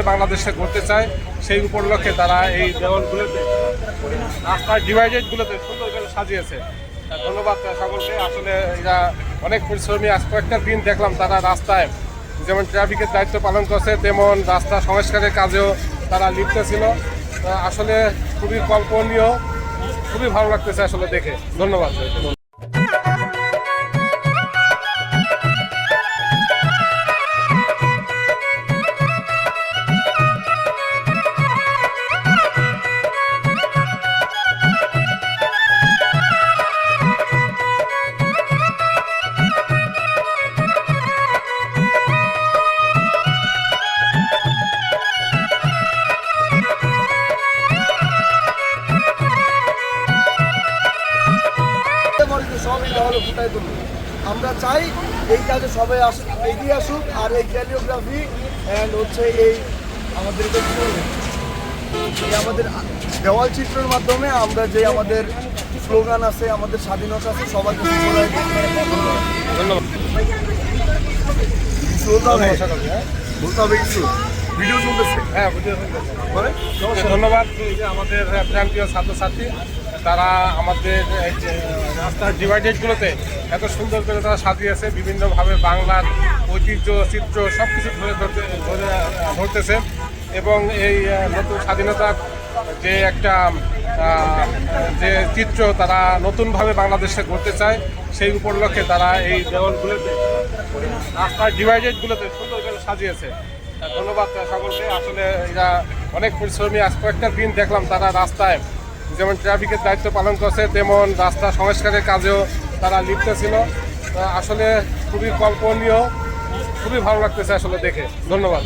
নতুনভাবে বাংলাদেশে করতে চায় সেই উপলক্ষে তারা এই দেওয়ালগুলোতে, রাস্তার ডিভাইডেডগুলোতে সুন্দর করে সাজিয়েছে ধন্যবাদ সকলকে। আসলে এরা অনেক পরিশ্রমী। আজ কয়েকটা দিন দেখলাম তারা রাস্তায় যেমন ট্রাফিকের দায়িত্ব পালন করছে, তেমন রাস্তা সংস্কারের কাজেও তারা লিপ্ত ছিল। আসলে খুবই কল্পনীয়, খুবই ভালো লাগতেছে আসলে দেখে। ধন্যবাদ। সবই দেওয়ালে ফুটাই আমরা চাই এই কাজে সবাই আসুক এগিয়ে আসুক আর এই ক্যালিওগ্রাফি অ্যান্ড হচ্ছে এই আমাদের? এই আমাদের দেওয়াল চিত্রের মাধ্যমে আমরা যে আমাদের স্লোগান আছে আমাদের স্বাধীনতা আছে সবার কাছে ধন্যবাদ। বলতে হবে। কিছু। ভিডিও চলতেছে। হ্যাঁ ধন্যবাদ আমাদের প্রান্তীয় ছাত্রছাত্রী। তারা আমাদের রাস্তার ডিভাইডেডগুলোতে এত সুন্দর করে তারা সাজিয়েছে, বিভিন্নভাবে বাংলার ঐতিহ্য, চিত্র সব কিছু ধরে ধরতে, ধরে, ধরতেছে। এবং এই নতুন স্বাধীনতার যে একটা যে চিত্র তারা নতুনভাবে বাংলাদেশে করতে চায়, সেই উপলক্ষে তারা এই দেওয়ালগুলোতে, রাস্তার ডিভাইডেডগুলোতে সুন্দর করে সাজিয়েছে। ধন্যবাদ সকলকে। আসলে এরা অনেক পরিশ্রমী। আজ কয়েকটা দিন দেখলাম তারা রাস্তায় যেমন ট্রাফিকের দায়িত্ব পালন করছে, তেমন রাস্তা সংস্কারের কাজেও তারা লিপ্ত ছিল। আসলে খুবই কল্পনীয়, খুবই ভালো লাগতেছে আসলে দেখে। ধন্যবাদ।